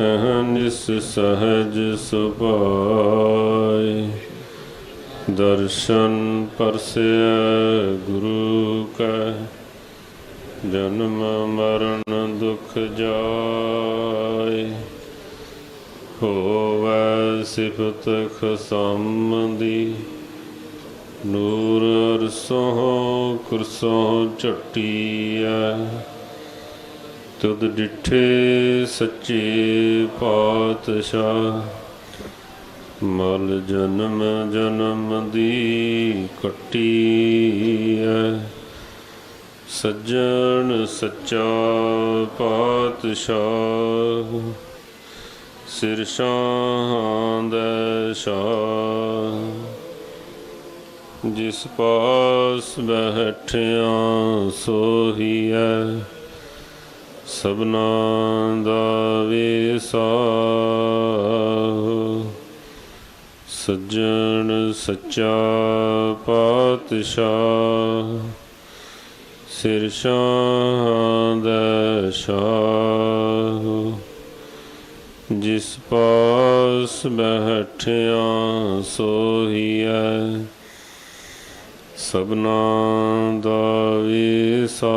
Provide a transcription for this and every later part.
ਨਿਸ ਸਹਜ ਸੁਭਾਇ, ਦਰਸ਼ਨ ਪਰਸੈ ਗੁਰੂ ਕੈ, ਜਨਮ ਮਰਨ ਦੁਖ ਜਾਏ ਹੋਵੈ ਸਿਫਤ ਖਸਮ ਦੀ ਨੂਰ ਅਰਸੋਂ ਕੁਰਸੋਂ ਝਟੀਐ। ਤੁਧ ਡਿਠੇ ਸੱਚੇ ਪਾਤਸ਼ਾਹ, ਮਲ ਜਨਮ ਜਨਮ ਦੀ ਕੱਟੀ ਕੱਟੀਐ। ਸੱਜਣ ਸੱਚਾ ਪਾਤਸ਼ਾਹ, ਸਿਰ ਸ਼ਾਹਾਂ ਦਾ ਸ਼ਾਹ। ਜਿਸ ਪਾਸ ਬੈਠਿਆ ਸੋਹੀਐ ਸਭਨਾ ਦਾ ਵੇਸਾ ਸੱਜਣ ਸੱਚਾ ਪਾਤਸ਼ਾਹ, ਸਿਰ ਸ਼ਾਹਾਂ ਦਾ ਸ਼ਾਹ। ਜਿਸ ਪਾਸ ਬੈਠਿਆ ਸੋਹੀਐ ਸਭਨਾ ਦਾ ਵੇਸਾ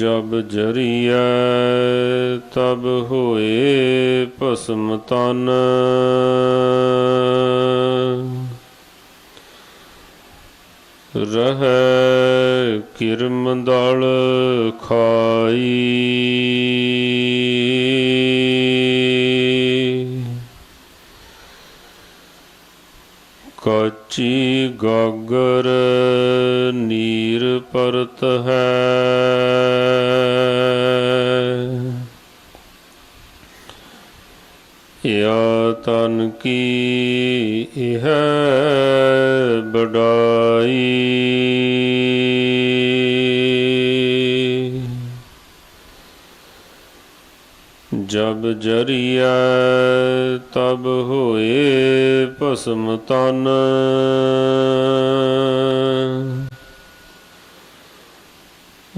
ਜਬ ਜਰੀਐ ਤਬ ਹੋਏ ਭਸਮ ਤਨ। ਰਹਿ ਕਿਰਮ ਦਲ ਖਾਈ। ਕਾਚੀ ਗਾਗਰ ਨੀਰ ਪਰਤ ਹੈ। ਯਾ ਤਨ ਕੀ ਇਹ ਬੜਾਈ ਜਬ ਜਰੀਐ ਤਬ ਹੋਏ ਭਸਮ ਤਨ।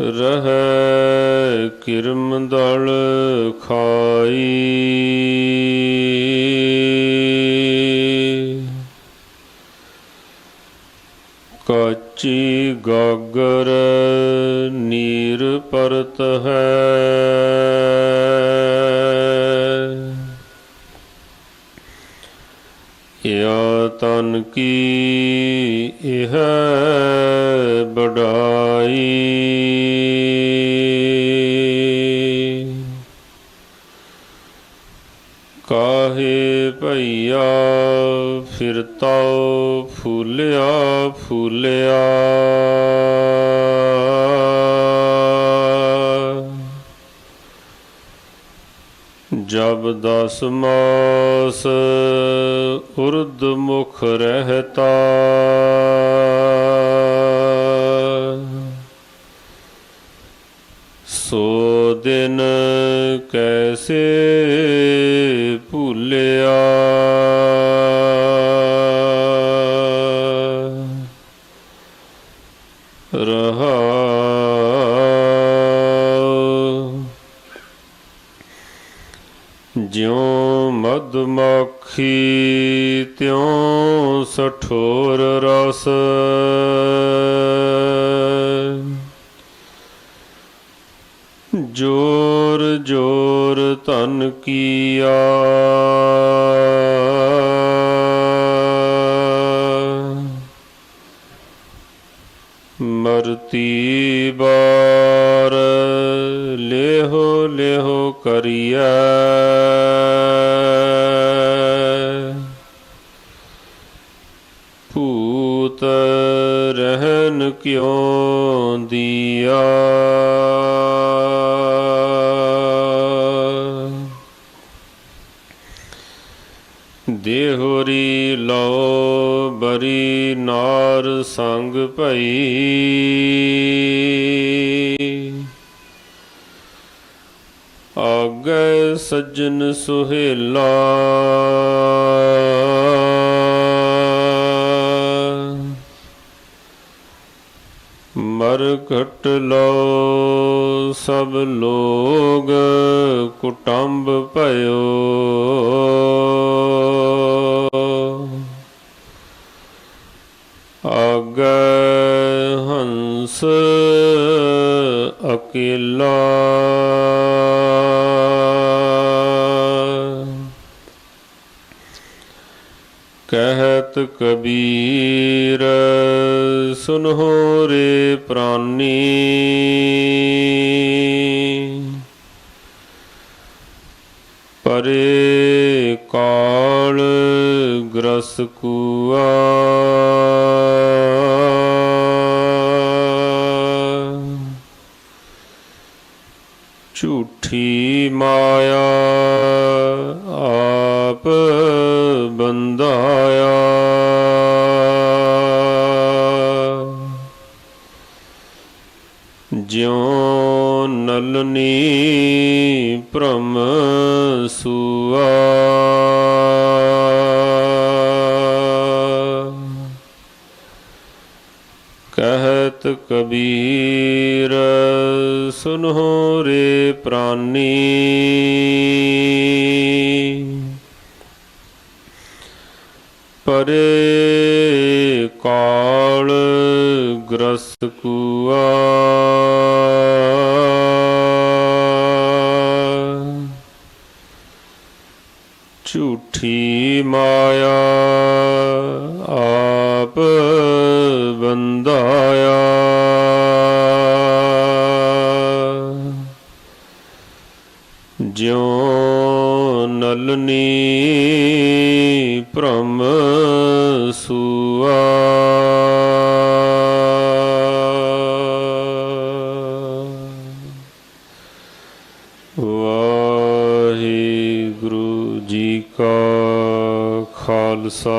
ਰਹਿ ਕਿਰਮ ਦਲ ਖਾਈ। ਕਾਚੀ ਗਾਗਰ ਭਈਆ ਫਿਰਤਾ ਫੂਲਿਆ ਫੂਲਿਆ। ਜਬ ਦਸ ਮਾਸ ਉਰਦ ਮੁਖ ਰਹਤਾ। ਸੋ ਦਿਨ ਕੈਸੇ ਜਿਉ ਮਧਮਾਖੀ ਤਿਉ ਸਠੋਰ ਰਸ। ਜੋਰ ਜੋਰ ਧਨ ਕੀਆ। ਮਰਤੀ ਬਾਰ ਲੇਹੋ ਲਿਹੋ ਕਰੀਐ। ਭੂਤ ਰਹਿਨ ਕਿਉ ਦੀਆ? ਦੇਹੋਰੀ ਲੋ ਬਰੀ ਨਾਰ ਸੰਗ ਭਈ। ਆਗੈ ਸੱਜਣ ਸੁਹੇਲਾ। ਮਰ ਘਟ ਲੋ ਸਭ ਲੋਗ ਕੁਟੰਬ ਭਇਓ। ਆਗੈ ਹੰਸ ਅਕੇਲਾ। ਕਬੀਰ ਸੁਨਹੁ ਰੇ ਪ੍ਰਾਨੀ। ਪਰੇ ਕਾਲ ਗ੍ਰਸ ਕੁਆ। ਝੂਠੀ ਮਾਇਆ ਜਿਉ ਨਲਨੀ ਭ੍ਰਮ ਸੁਆ। ਕਹਿਤ ਕਬੀਰ ਸੁਨੋ ਰੇ ਪ੍ਰਾਨੀ। ਪਰੇ ਕਾਲ ਗ੍ਰਸਤ ਕੁਆ। ਝੂਠੀ ਮਾਇਆ ਆਪ ਬੰਧਾਇਆ ਜਿਉ ਨਲਨੀ ਖਾਲਸਾ।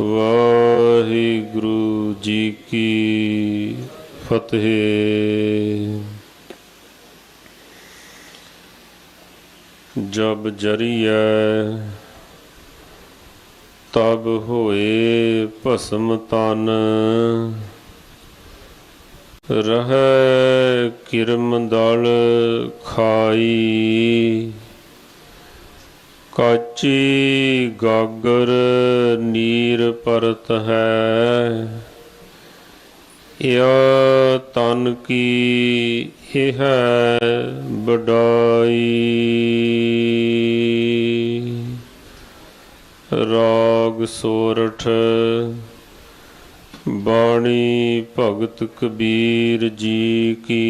ਵਾਹਿਗੁਰੂ ਜੀ ਕੀ ਫਤਿਹ। ਜਬ ਜਰੀਐ, ਤਬ ਹੋਏ ਭਸਮ ਤਨ। ਰਹਿ ਕਿਰਮ ਦਲ ਖਾਈ। ਕਾਚੀ ਗਾਗਰ ਨੀਰ ਪਰਤ ਹੈ ਯਾ ਤਨ ਕੀ ਇਹ ਹੈ ਬਡਾਈ ਰਾਗ ਸੋਰਠ ਬਾਣੀ ਭਗਤ ਕਬੀਰ ਜੀ ਕੀ।